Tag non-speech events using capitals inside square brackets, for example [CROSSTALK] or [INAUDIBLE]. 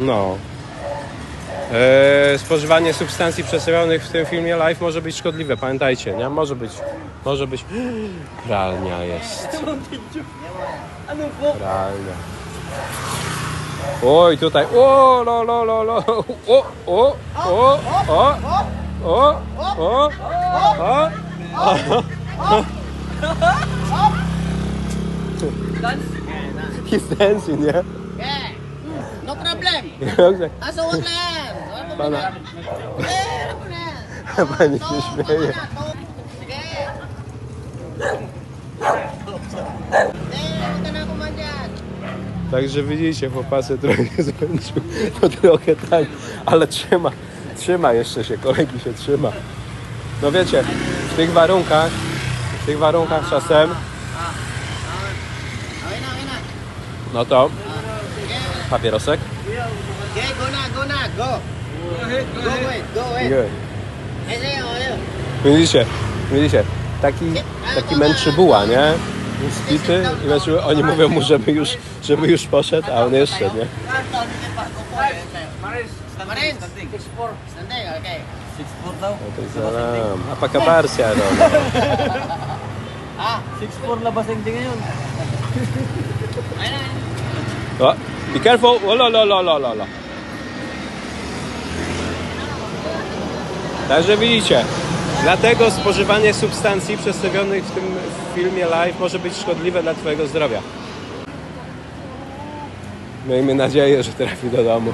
No. Yy, spożywanie substancji przesyłanych w tym filmie live może być szkodliwe, pamiętajcie, nie? Może być, może być... [GASPS] Pralnia jest. Pralnia. Oj, tutaj... O, lo, lo, lo, lo. O, o, o, o, o, o, o, o. He's dancing, yeah? Asun nem! Pana... Pani się śmieje. Także widzicie, chłopacy trochę zmęczył, to trochę tak, ale trzyma, trzyma jeszcze się, kolegi się trzyma. No wiecie, w tych warunkach, w tych warunkach czasem, no to papierosek. Okay, go now, go now, go. Go ahead, go, go ahead. Go ahead, go oh, ahead. Widzicie, widzicie, taki, taki mętrzybuła, nie? Spity i znaczy, oni mówią mu, żeby już, żeby już poszedł, a on jeszcze, nie? Salam. Apakabar si ano? Ah, 6'4 labas [LAUGHS] ang tingin yun. Ayun. Oh, be careful. Wala, wala, wala, wala. Także widzicie, dlatego spożywanie substancji przedstawionych w tym filmie live może być szkodliwe dla Twojego zdrowia. Miejmy nadzieję, że trafi do domu.